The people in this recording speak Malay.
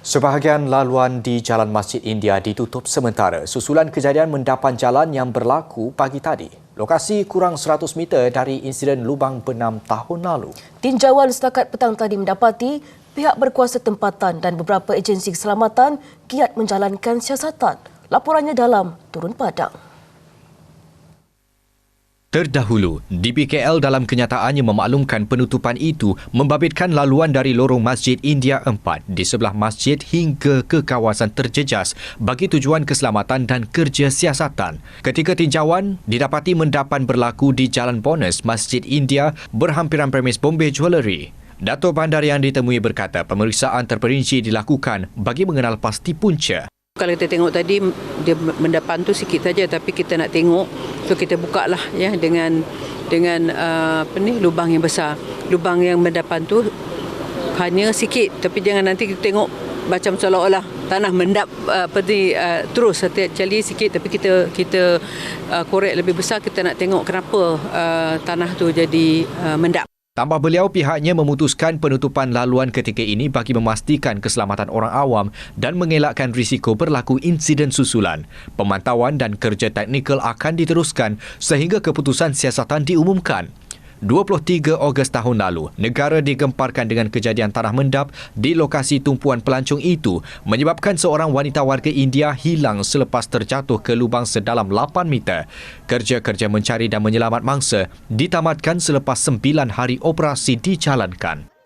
Sebahagian laluan di Jalan Masjid India ditutup sementara susulan kejadian mendapan jalan yang berlaku pagi tadi. Lokasi kurang 100 meter dari insiden lubang benam tahun lalu. Tinjauan setakat petang tadi mendapati pihak berkuasa tempatan dan beberapa agensi keselamatan giat menjalankan siasatan. Laporannya dalam Turun Padang. Terdahulu, DPKL dalam kenyataannya memaklumkan penutupan itu membabitkan laluan dari lorong Masjid India 4 di sebelah masjid hingga ke kawasan terjejas bagi tujuan keselamatan dan kerja siasatan. Ketika tinjauan, didapati mendapan berlaku di Jalan Bonus Masjid India berhampiran premis Bombay Jewellery. Dato' Bandar yang ditemui berkata pemeriksaan terperinci dilakukan bagi mengenal pasti punca. Kalau kita tengok tadi dia mendapan tu sikit saja tapi kita nak tengok so kita buka lah ya dengan dengan uh, apa ni lubang yang besar. Lubang yang mendapan tu hanya sikit tapi jangan nanti kita tengok macam seolah-olah tanah mendap uh, apa ni uh, terus actually sikit tapi kita kita uh, korek lebih besar kita nak tengok kenapa tanah tu jadi mendap. Tambah beliau pihaknya memutuskan penutupan laluan ketika ini bagi memastikan keselamatan orang awam dan mengelakkan risiko berlaku insiden susulan. Pemantauan dan kerja teknikal akan diteruskan sehingga keputusan siasatan diumumkan. 23 Ogos tahun lalu, negara digemparkan dengan kejadian tanah mendap di lokasi tumpuan pelancong itu menyebabkan seorang wanita warga India hilang selepas terjatuh ke lubang sedalam 8 meter. Kerja-kerja mencari dan menyelamat mangsa ditamatkan selepas 9 hari operasi dijalankan.